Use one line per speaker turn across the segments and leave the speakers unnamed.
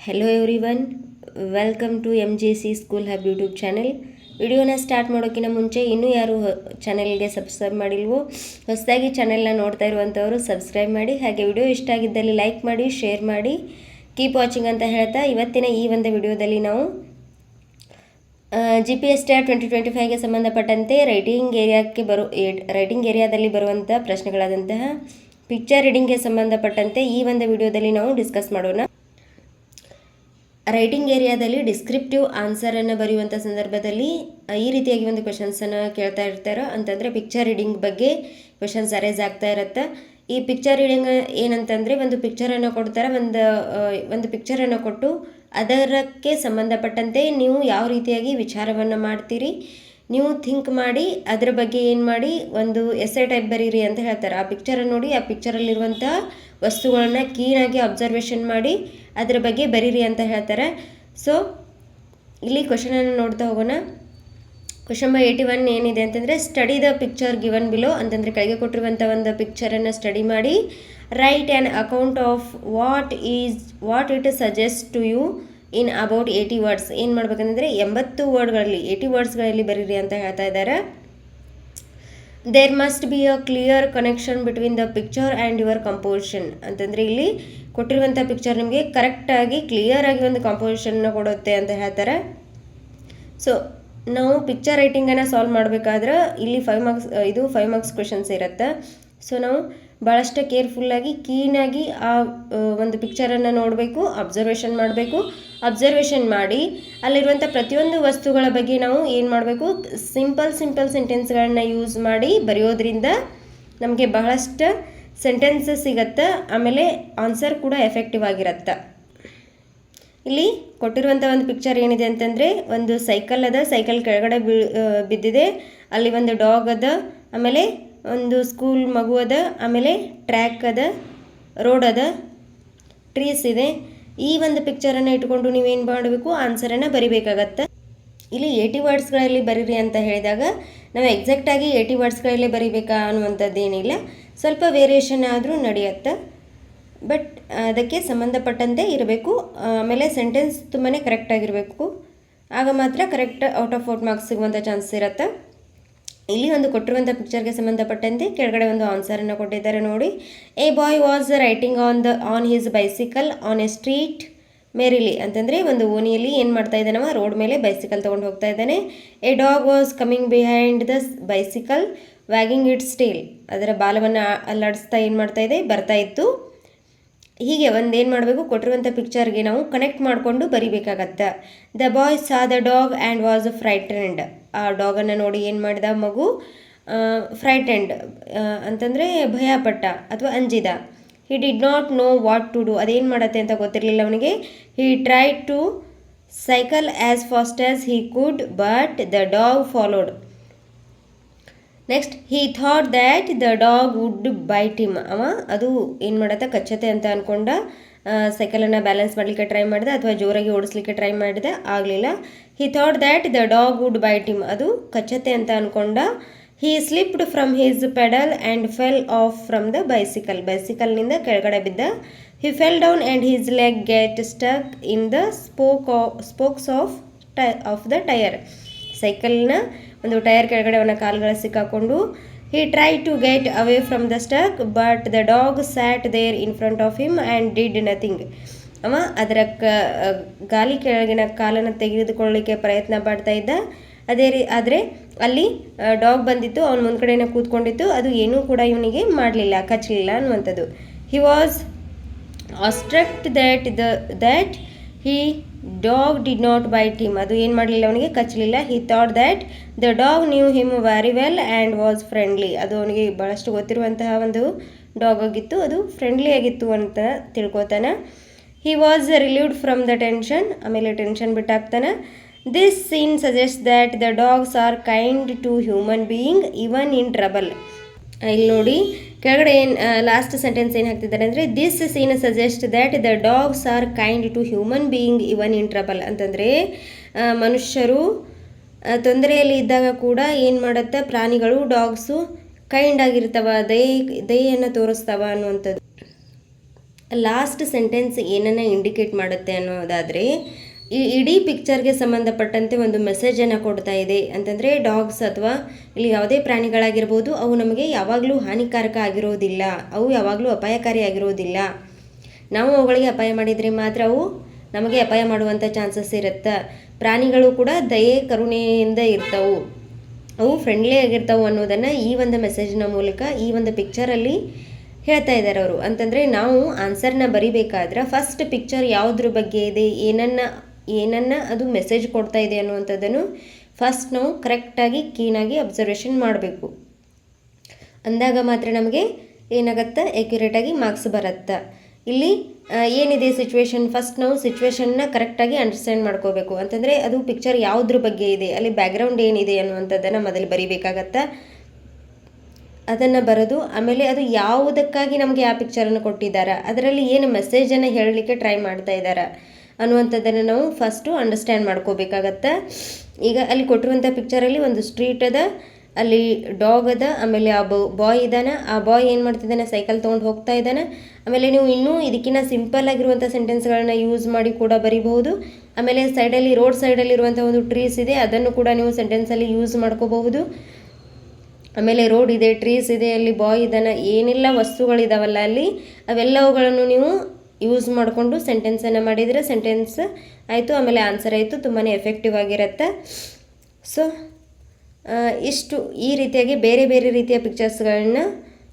Hello everyone welcome to M J C school hub YouTube channel ವಿಡಿಯೋನ start ಮಾಡೋಕ್ಕಿಂತ ಮುಂಚೆ ಇನ್ನೂ ಯಾರು ಚಾನೆಲ್ಗೆ ಸಬ್ಸ್ಕ್ರೈಬ್ ಮಾಡಿಲ್ವೋ, ಹೊಸದಾಗಿ ಚಾನೆಲ್ನ ನೋಡ್ತಾ ಇರುವಂಥವರು ಸಬ್ಸ್ಕ್ರೈಬ್ ಮಾಡಿ, ಹಾಗೆ ವಿಡಿಯೋ ಇಷ್ಟ ಆಗಿದ್ದಲ್ಲಿ ಲೈಕ್ ಮಾಡಿ ಶೇರ್ ಮಾಡಿ ಕೀಪ್ ವಾಚಿಂಗ್ ಅಂತ ಹೇಳ್ತಾ ಇವತ್ತಿನ ಈ ಒಂದು ವಿಡಿಯೋದಲ್ಲಿ ನಾವು G P S T R twenty twenty ಫೈವ್ಗೆ ಸಂಬಂಧಪಟ್ಟಂತೆ ರೈಟಿಂಗ್ ಏರಿಯಾಕ್ಕೆ ಬರೋ ರೈಟಿಂಗ್ ಏರಿಯಾದಲ್ಲಿ ಬರುವಂಥ ಪ್ರಶ್ನೆಗಳಾದಂತಹ ಪಿಕ್ಚರ್ ರೀಡಿಂಗ್ಗೆ ಸಂಬಂಧಪಟ್ಟಂತೆ ಈ ಒಂದು ವಿಡಿಯೋದಲ್ಲಿ ನಾವು ಡಿಸ್ಕಸ್ ಮಾಡೋಣ. ರೈಟಿಂಗ್ ಏರಿಯಾದಲ್ಲಿ ಡಿಸ್ಕ್ರಿಪ್ಟಿವ್ ಆನ್ಸರನ್ನು ಬರೆಯುವಂಥ ಸಂದರ್ಭದಲ್ಲಿ ಈ ರೀತಿಯಾಗಿ ಒಂದು ಕ್ವೆಶನ್ಸನ್ನು ಕೇಳ್ತಾ ಇರ್ತಾರೆ ಅಂತಂದರೆ ಪಿಕ್ಚರ್ ರೀಡಿಂಗ್ ಬಗ್ಗೆ ಕ್ವೆಶನ್ಸ್ ಅರೇಸ್ ಆಗ್ತಾ ಇರುತ್ತೆ. ಈ ಪಿಕ್ಚರ್ ರೀಡಿಂಗ್ ಏನಂತಂದರೆ ಒಂದು ಪಿಕ್ಚರನ್ನು ಕೊಡ್ತಾರೆ, ಒಂದು ಒಂದು ಪಿಕ್ಚರನ್ನು ಕೊಟ್ಟು ಅದರಕ್ಕೆ ಸಂಬಂಧಪಟ್ಟಂತೆ ನೀವು ಯಾವ ರೀತಿಯಾಗಿ ವಿಚಾರವನ್ನು ಮಾಡ್ತೀರಿ ನೀವು ಥಿಂಕ್ ಮಾಡಿ, ಅದರ ಬಗ್ಗೆ ಏನು ಮಾಡಿ, ಒಂದು ಎಸ್ಸೆ ಟೈಪ್ ಬರೀರಿ ಅಂತ ಹೇಳ್ತಾರೆ. ಆ ಪಿಕ್ಚರನ್ನು ನೋಡಿ, ಆ ಪಿಕ್ಚರಲ್ಲಿರುವಂಥ ವಸ್ತುಗಳನ್ನ ಕ್ಲೀನಾಗಿ ಅಬ್ಸರ್ವೇಷನ್ ಮಾಡಿ, ಅದರ ಬಗ್ಗೆ ಬರೀರಿ ಅಂತ ಹೇಳ್ತಾರೆ. ಸೊ ಇಲ್ಲಿ ಕ್ವಶನನ್ನು ನೋಡ್ತಾ ಹೋಗೋಣ. ಕ್ವಶನ್ ಬೈ ಏಯ್ಟಿ ಒನ್ ಏನಿದೆ ಅಂತಂದರೆ study the picture given below ಅಂತಂದರೆ ಕೈಗೆ ಕೊಟ್ಟಿರುವಂಥ ಒಂದು ಪಿಕ್ಚರನ್ನು ಸ್ಟಡಿ ಮಾಡಿ write an account of what is what it suggest to you in about eighty words ಏನು ಮಾಡ್ಬೇಕಂದ್ರೆ ಎಂಬತ್ತು ವರ್ಡ್ಗಳಲ್ಲಿ ಏಯ್ಟಿ ವರ್ಡ್ಸ್ಗಳಲ್ಲಿ ಬರೀರಿ ಅಂತ ಹೇಳ್ತಾ ಇದ್ದಾರೆ. There must be a clear connection between the picture and your composition ಅಂತಂದರೆ ಇಲ್ಲಿ ಕೊಟ್ಟಿರುವಂಥ ಪಿಕ್ಚರ್ ನಿಮಗೆ ಕರೆಕ್ಟಾಗಿ ಕ್ಲಿಯರಾಗಿ ಒಂದು ಕಂಪೋಸಿಷನ್ನ ಕೊಡುತ್ತೆ ಅಂತ ಹೇಳ್ತಾರೆ. ಸೊ ನಾವು ಪಿಕ್ಚರ್ ರೈಟಿಂಗನ್ನು ಸಾಲ್ವ್ ಮಾಡಬೇಕಾದ್ರೆ ಇಲ್ಲಿ ಫೈವ್ ಮಾರ್ಕ್ಸ್ ಇದು ಫೈವ್ ಮಾರ್ಕ್ಸ್ ಕ್ವೆಶನ್ಸ್ ಇರುತ್ತೆ. ಸೊ ನಾವು ಭಾಳಷ್ಟು ಕೇರ್ಫುಲ್ಲಾಗಿ ಕ್ಲೀನಾಗಿ ಆ ಒಂದು ಪಿಕ್ಚರನ್ನು ನೋಡಬೇಕು ಅಬ್ಸರ್ವೇಷನ್ ಮಾಡಬೇಕು. ಅಬ್ಸರ್ವೇಷನ್ ಮಾಡಿ ಅಲ್ಲಿರುವಂಥ ಪ್ರತಿಯೊಂದು ವಸ್ತುಗಳ ಬಗ್ಗೆ ನಾವು ಏನು ಮಾಡಬೇಕು? ಸಿಂಪಲ್ ಸಿಂಪಲ್ ಸೆಂಟೆನ್ಸ್ಗಳನ್ನ ಯೂಸ್ ಮಾಡಿ ಬರೆಯೋದ್ರಿಂದ ನಮಗೆ ಬಹಳಷ್ಟು ಸೆಂಟೆನ್ಸ್ ಸಿಗತ್ತೆ, ಆಮೇಲೆ ಆನ್ಸರ್ ಕೂಡ ಎಫೆಕ್ಟಿವ್ ಆಗಿರತ್ತೆ. ಇಲ್ಲಿ ಕೊಟ್ಟಿರುವಂಥ ಒಂದು ಪಿಕ್ಚರ್ ಏನಿದೆ ಅಂತಂದರೆ, ಒಂದು ಸೈಕಲ್ ಅದ ಸೈಕಲ್ ಕೆಳಗಡೆ ಬಿದ್ದಿದೆ. ಅಲ್ಲಿ ಒಂದು ಡಾಗ್ ಅದ, ಆಮೇಲೆ ಒಂದು ಸ್ಕೂಲ್ ಮಗು ಅದ ಆಮೇಲೆ ಟ್ರ್ಯಾಕ್ ಅದ ರೋಡ್ ಅದ ಟ್ರೀಸ್ ಇದೆ. ಈ ಒಂದು ಪಿಕ್ಚರನ್ನು ಇಟ್ಕೊಂಡು ನೀವೇನು ಮಾಡಬೇಕು ಆನ್ಸರನ್ನು ಬರಿಬೇಕಾಗತ್ತೆ. ಇಲ್ಲಿ ಏಯ್ಟಿ ವರ್ಡ್ಸ್ಗಳಲ್ಲಿ ಬರೀರಿ ಅಂತ ಹೇಳಿದಾಗ, ನಾವು ಎಕ್ಸಾಕ್ಟಾಗಿ ಏಯ್ಟಿ ವರ್ಡ್ಸ್ಗಳಲ್ಲೇ ಬರಿಬೇಕಾ ಅನ್ನುವಂಥದ್ದು ಏನಿಲ್ಲ ಸ್ವಲ್ಪ ವೇರಿಯೇಷನ್ ಆದರೂ ನಡೆಯುತ್ತೆ. ಬಟ್ ಅದಕ್ಕೆ ಸಂಬಂಧಪಟ್ಟಂತೆ ಇರಬೇಕು. ಆಮೇಲೆ ಸೆಂಟೆನ್ಸ್ ತುಂಬಾ ಕರೆಕ್ಟಾಗಿರಬೇಕು ಆಗ ಮಾತ್ರ correct out of out marks ಸಿಗುವಂಥ ಚಾನ್ಸ್ ಇರುತ್ತೆ. ಇಲ್ಲಿ ಒಂದು ಕೊಟ್ಟಿರುವಂಥ ಪಿಕ್ಚರ್ಗೆ ಸಂಬಂಧಪಟ್ಟಂತೆ ಕೆಳಗಡೆ ಒಂದು ಆನ್ಸರನ್ನು ಕೊಟ್ಟಿದ್ದಾರೆ ನೋಡಿ. A boy was writing on the on his bicycle on a street merrily ಅಂತಂದರೆ ಒಂದು ಓಣಿಯಲ್ಲಿ ಏನು ಮಾಡ್ತಾ ಇದ್ದಾನವ? ರೋಡ್ ಮೇಲೆ ಬೈಸಿಕಲ್ ತೊಗೊಂಡು ಹೋಗ್ತಾ ಇದ್ದಾನೆ. A dog was coming behind the bicycle wagging its steel ಅದರ ಬಾಲವನ್ನು ಅಲ್ಲಾಡಿಸ್ತಾ ಏನು ಮಾಡ್ತಾ ಇದೆ? ಬರ್ತಾ ಇತ್ತು. ಹೀಗೆ ಒಂದು ಏನು ಮಾಡಬೇಕು? ಕೊಟ್ಟಿರುವಂಥ ಪಿಕ್ಚರ್ಗೆ ನಾವು ಕನೆಕ್ಟ್ ಮಾಡಿಕೊಂಡು ಬರಿಬೇಕಾಗತ್ತೆ. The boy saw the dog and was frightened ಆ ಡಾಗನ್ನು ನೋಡಿ ಏನು ಮಾಡಿದ ಮಗು ಫ್ರೈಟೆಂಡ್ ಅಂತಂದರೆ ಭಯಪಟ್ಟ ಅಥವಾ ಅಂಜಿದ. He did not know what to do ಅದೇನು ಮಾಡತ್ತೆ ಅಂತ ಗೊತ್ತಿರಲಿಲ್ಲ ಅವನಿಗೆ. He try to cycle as fast as he could but the dog followed next he thought that the dog would bite him ಅವ, ಅದು ಏನು ಮಾಡತ್ತ ಕಚ್ಚತೆ ಅಂತ ಅಂದ್ಕೊಂಡ ಸೈಕಲನ್ನು ಬ್ಯಾಲೆನ್ಸ್ ಮಾಡಲಿಕ್ಕೆ ಟ್ರೈ ಮಾಡಿದೆ ಅಥವಾ ಜೋರಾಗಿ ಓಡಿಸ್ಲಿಕ್ಕೆ ಟ್ರೈ ಮಾಡಿದೆ, ಆಗಲಿಲ್ಲ. He thought that the dog would bite him ಅದು ಕಚ್ಚತೆ ಅಂತ ಅಂದ್ಕೊಂಡ he slipped from his pedal and fell off from the bicycle ಬೈಸಿಕಲ್ನಿಂದ ಕೆಳಗಡೆ ಬಿದ್ದ. He fell down and his leg get stuck in the spoke spokes of tie of the tyre ಸೈಕಲ್ನ ಒಂದು tyre ಕೆಳಗಡೆ ಅವನ ಕಾಲುಗಳ ಸಿಕ್ಕಾಕೊಂಡು he try to get away from the stuck but the dog sat there in front of him and did nothing ಅವ ಅದರ ಕ ಗಾಲಿ ಕೆಳಗಿನ ಕಾಲನ್ನು ತೆಗೆದುಕೊಳ್ಳಲಿಕ್ಕೆ ಪ್ರಯತ್ನ ಪಡ್ತಾ ಇದ್ದ. ಅದೇ ರೀ, ಆದರೆ ಅಲ್ಲಿ ಡಾಗ್ ಬಂದಿತ್ತು, ಅವನ ಮುಂದ್ಗಡೆನೇ ಕೂತ್ಕೊಂಡಿತ್ತು. ಅದು ಏನೂ ಕೂಡ ಇವನಿಗೆ ಮಾಡಲಿಲ್ಲ, ಕಚ್ಚಲಿಲ್ಲ ಅನ್ನುವಂಥದ್ದು. He was awestruck that the that he dog did not bite him ಅದು ಏನು ಮಾಡಲಿಲ್ಲ ಅವನಿಗೆ? ಕಚ್ಚಲಿಲ್ಲ. He thought that the dog knew him very well and was friendly ಅದು ಅವನಿಗೆ ಭಾಳಷ್ಟು ಗೊತ್ತಿರುವಂತಹ ಒಂದು ಡಾಗ್ ಆಗಿತ್ತು. ಅದು ಫ್ರೆಂಡ್ಲಿ ಆಗಿತ್ತು ಅಂತ ತಿಳ್ಕೊತಾನೆ. He was relieved from the tension ಆಮೇಲೆ tension ಬಿಟ್ಟಾಗ್ತಾನೆ this scene suggest that the dogs are kind to human being even in trouble ಇಲ್ಲಿ ನೋಡಿ. ಕೆಳಗಡೆ ಏನು ಲಾಸ್ಟ್ ಸೆಂಟೆನ್ಸ್ ಏನು ಹಾಕ್ತಿದ್ದಾರೆ ಅಂದರೆ this scene suggest that the dogs are kind to human being even in trouble ಅಂತಂದರೆ ಮನುಷ್ಯರು ತೊಂದರೆಯಲ್ಲಿ ಇದ್ದಾಗ ಕೂಡ ಏನು ಮಾಡುತ್ತೆ, ಪ್ರಾಣಿಗಳು ಡಾಗ್ಸು ಕೈಂಡ್ ಆಗಿರ್ತವ, ದಯೆ, ದಯೆಯನ್ನು ತೋರಿಸ್ತವ ಅನ್ನುವಂಥದ್ದು. ಲಾಸ್ಟ್ ಸೆಂಟೆನ್ಸ್ ಏನನ್ನು ಇಂಡಿಕೇಟ್ ಮಾಡುತ್ತೆ ಅನ್ನೋದಾದರೆ ಈ ಇಡೀ ಪಿಕ್ಚರ್ಗೆ ಸಂಬಂಧಪಟ್ಟಂತೆ ಒಂದು ಮೆಸೇಜನ್ನು ಕೊಡ್ತಾ ಇದೆ. ಅಂತಂದರೆ ಡಾಗ್ಸ್ ಅಥವಾ ಇಲ್ಲಿ ಯಾವುದೇ ಪ್ರಾಣಿಗಳಾಗಿರ್ಬೋದು, ಅವು ನಮಗೆ ಯಾವಾಗಲೂ ಹಾನಿಕಾರಕ ಆಗಿರೋದಿಲ್ಲ. ಅವು ಯಾವಾಗಲೂ ಅಪಾಯಕಾರಿ ಆಗಿರೋದಿಲ್ಲ. ನಾವು ಅವುಗಳಿಗೆ ಅಪಾಯ ಮಾಡಿದರೆ ಮಾತ್ರ ಅವು ನಮಗೆ ಅಪಾಯ ಮಾಡುವಂಥ ಚಾನ್ಸಸ್ ಇರುತ್ತೆ. ಪ್ರಾಣಿಗಳು ಕೂಡ ದಯೆ, ಕರುಣೆಯಿಂದ ಇರ್ತವು. ಅವು ಫ್ರೆಂಡ್ಲಿ ಆಗಿರ್ತಾವೆ ಅನ್ನೋದನ್ನು ಈ ಒಂದು ಮೆಸೇಜ್ನ ಮೂಲಕ, ಈ ಒಂದು ಪಿಕ್ಚರಲ್ಲಿ ಹೇಳ್ತಾ ಇದ್ದಾರೆ ಅವರು. ಅಂತಂದರೆ, ನಾವು ಆನ್ಸರ್ನ ಬರಿಬೇಕಾದ್ರೆ ಫಸ್ಟ್ ಪಿಕ್ಚರ್ ಯಾವುದ್ರ ಬಗ್ಗೆ ಇದೆ, ಏನನ್ನ ಏನನ್ನ ಅದು ಮೆಸೇಜ್ ಕೊಡ್ತಾ ಇದೆ ಅನ್ನುವಂಥದ್ದನ್ನು ಫಸ್ಟ್ ನಾವು ಕರೆಕ್ಟಾಗಿ ಕ್ಲೀನಾಗಿ ಅಬ್ಸರ್ವೇಷನ್ ಮಾಡಬೇಕು. ಅಂದಾಗ ಮಾತ್ರ ನಮಗೆ ಏನಾಗತ್ತೆ? ಆ್ಯಕ್ಯುರೇಟಾಗಿ ಮಾರ್ಕ್ಸ್ ಬರುತ್ತೆ? ಇಲ್ಲಿ ಏನಿದೆ ಸಿಚುವೇಶನ್ ಫಸ್ಟ್ ನಾವು ಸಿಚುವೇಶನ್ನ ಕರೆಕ್ಟಾಗಿ ಅಂಡರ್ಸ್ಟ್ಯಾಂಡ್ ಮಾಡ್ಕೋಬೇಕು. ಅಂತಂದರೆ ಅದು ಪಿಕ್ಚರ್ ಯಾವುದ್ರ ಬಗ್ಗೆ ಇದೆ? ಅಲ್ಲಿ ಬ್ಯಾಕ್ಗ್ರೌಂಡ್ ಏನಿದೆ ಅನ್ನುವಂಥದ್ದನ್ನು ಮೊದಲು ಬರಿಬೇಕಾಗತ್ತೆ? ಅದನ್ನು ಬರೆದು, ಆಮೇಲೆ ಅದು ಯಾವುದಕ್ಕಾಗಿ ನಮಗೆ ಆ ಪಿಕ್ಚರನ್ನು ಕೊಟ್ಟಿದ್ದಾರೆ? ಅದರಲ್ಲಿ ಏನು ಮೆಸೇಜನ್ನು ಹೇಳಲಿಕ್ಕೆ ಟ್ರೈ ಮಾಡ್ತಾ ಇದ್ದಾರೆ? ಅನ್ನುವಂಥದ್ದನ್ನು ನಾವು ಫಸ್ಟು ಅಂಡರ್ಸ್ಟ್ಯಾಂಡ್ ಮಾಡ್ಕೋಬೇಕಾಗತ್ತೆ. ಈಗ ಅಲ್ಲಿ ಕೊಟ್ಟಿರುವಂಥ ಪಿಕ್ಚರಲ್ಲಿ ಒಂದು ಸ್ಟ್ರೀಟ್ ಅದ, ಅಲ್ಲಿ ಡಾಗ್ ಅದ, ಆಮೇಲೆ ಆ ಬಾಯ್ ಇದ್ದಾನೆ ಆ ಬಾಯ್ ಏನು ಮಾಡ್ತಿದ್ದಾನೆ ಸೈಕಲ್ ತೊಗೊಂಡು ಹೋಗ್ತಾ ಇದ್ದಾನೆ ಆಮೇಲೆ ನೀವು ಇನ್ನೂ ಇದಕ್ಕಿಂತ ಸಿಂಪಲ್ ಆಗಿರುವಂಥ ಸೆಂಟೆನ್ಸ್ಗಳನ್ನ ಯೂಸ್ ಮಾಡಿ ಕೂಡ ಬರಿಬಹುದು. ಆಮೇಲೆ ಸೈಡಲ್ಲಿ ರೋಡ್ ಸೈಡಲ್ಲಿ ಇರುವಂಥ ಒಂದು ಟ್ರೀಸ್ ಇದೆ, ಅದನ್ನು ಕೂಡ ನೀವು ಸೆಂಟೆನ್ಸಲ್ಲಿ ಯೂಸ್ ಮಾಡ್ಕೋಬಹುದು. ಆಮೇಲೆ ರೋಡ್ ಇದೆ ಟ್ರೀಸ್ ಇದೆ, ಅಲ್ಲಿ ಬಾಯ್ ಇದ್ದಾನೆ ಏನೆಲ್ಲ, ವಸ್ತುಗಳಿದಾವಲ್ಲ ಅಲ್ಲಿ. ಅವೆಲ್ಲವುಗಳನ್ನು ನೀವು ಯೂಸ್ ಮಾಡಿಕೊಂಡು ಸೆಂಟೆನ್ಸನ್ನು ಮಾಡಿದರೆ ಸೆಂಟೆನ್ಸ್ ಆಯಿತು, ಆಮೇಲೆ ಆನ್ಸರ್ ಆಯಿತು ತುಂಬಾ ಎಫೆಕ್ಟಿವ್ ಆಗಿರುತ್ತೆ. ಸೊ ಇಷ್ಟು ಈ ರೀತಿಯಾಗಿ ಬೇರೆ ಬೇರೆ ರೀತಿಯ ಪಿಕ್ಚರ್ಸ್ಗಳನ್ನ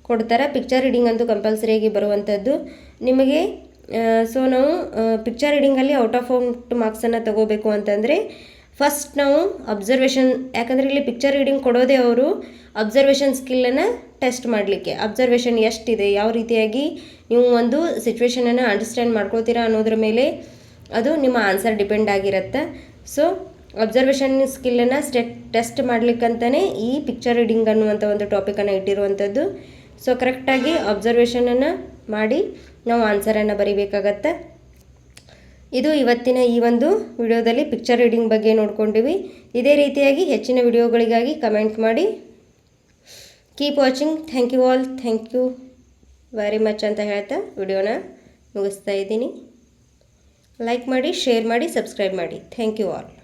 ಕೊಡ್ತಾರೆ. ಪಿಕ್ಚರ್ ರೀಡಿಂಗ್ ಅಂತೂ ಕಂಪಲ್ಸರಿಯಾಗಿ ಬರುವಂಥದ್ದು ನಿಮಗೆ ಸೊ ನಾವು ಪಿಕ್ಚರ್ ರೀಡಿಂಗಲ್ಲಿ ಔಟ್ ಆಫ್ ಔಟ್ ಮಾರ್ಕ್ಸನ್ನು ತಗೋಬೇಕು ಅಂತಂದರೆ ಫಸ್ಟ್ ನಾವು ಅಬ್ಸರ್ವೇಷನ್ ಯಾಕಂದರೆ ಇಲ್ಲಿ ಪಿಕ್ಚರ್ ರೀಡಿಂಗ್ ಕೊಡೋದೇ ಅವರು ಅಬ್ಸರ್ವೇಷನ್ ಸ್ಕಿಲ್ಲನ್ನು ಟೆಸ್ಟ್ ಮಾಡಲಿಕ್ಕೆ. ಅಬ್ಸರ್ವೇಷನ್ ಎಷ್ಟಿದೆ, ಯಾವ ರೀತಿಯಾಗಿ ನೀವು ಒಂದು ಸಿಚುವೇಶನನ್ನು ಅಂಡರ್ಸ್ಟ್ಯಾಂಡ್ ಮಾಡ್ಕೋತೀರಾ ಅನ್ನೋದ್ರ ಮೇಲೆ ಅದು ನಿಮ್ಮ ಆನ್ಸರ್ ಡಿಪೆಂಡ್ ಆಗಿರುತ್ತೆ. ಸೊ ಅಬ್ಸರ್ವೇಷನ್ ಸ್ಕಿಲ್ಲನ್ನು ಸ್ಟೆ ಟೆಸ್ಟ್ ಮಾಡ್ಲಿಕ್ಕಂತಲೇ ಈ ಪಿಕ್ಚರ್ ರೀಡಿಂಗ್ ಅನ್ನುವಂಥ ಒಂದು ಟಾಪಿಕನ್ನು ಇಟ್ಟಿರುವಂಥದ್ದು ಸೊ ಕರೆಕ್ಟಾಗಿ ಅಬ್ಸರ್ವೇಷನನ್ನು ಮಾಡಿ ನಾವು ಆನ್ಸರನ್ನು ಬರಿಬೇಕಾಗತ್ತೆ. ಇದು ಇವತ್ತಿನ ಈ ಒಂದು ವಿಡಿಯೋದಲ್ಲಿ ಪಿಕ್ಚರ್ ರೀಡಿಂಗ್ ಬಗ್ಗೆ ನೋಡ್ಕೊಂಡಿವಿ. ಇದೇ ರೀತಿಯಾಗಿ ಹೆಚ್ಚಿನ ವಿಡಿಯೋಗಳಿಗಾಗಿ ಕಮೆಂಟ್ ಮಾಡಿ. Keep watching thank you all thank you very much ಅಂತ ಹೇಳ್ತಾ ವಿಡಿಯೋನ ಮುಗಿಸ್ತಾ ಇದ್ದೀನಿ. ಲೈಕ್ ಮಾಡಿ ಶೇರ್ ಮಾಡಿ ಸಬ್ಸ್ಕ್ರೈಬ್ ಮಾಡಿ. Thank you all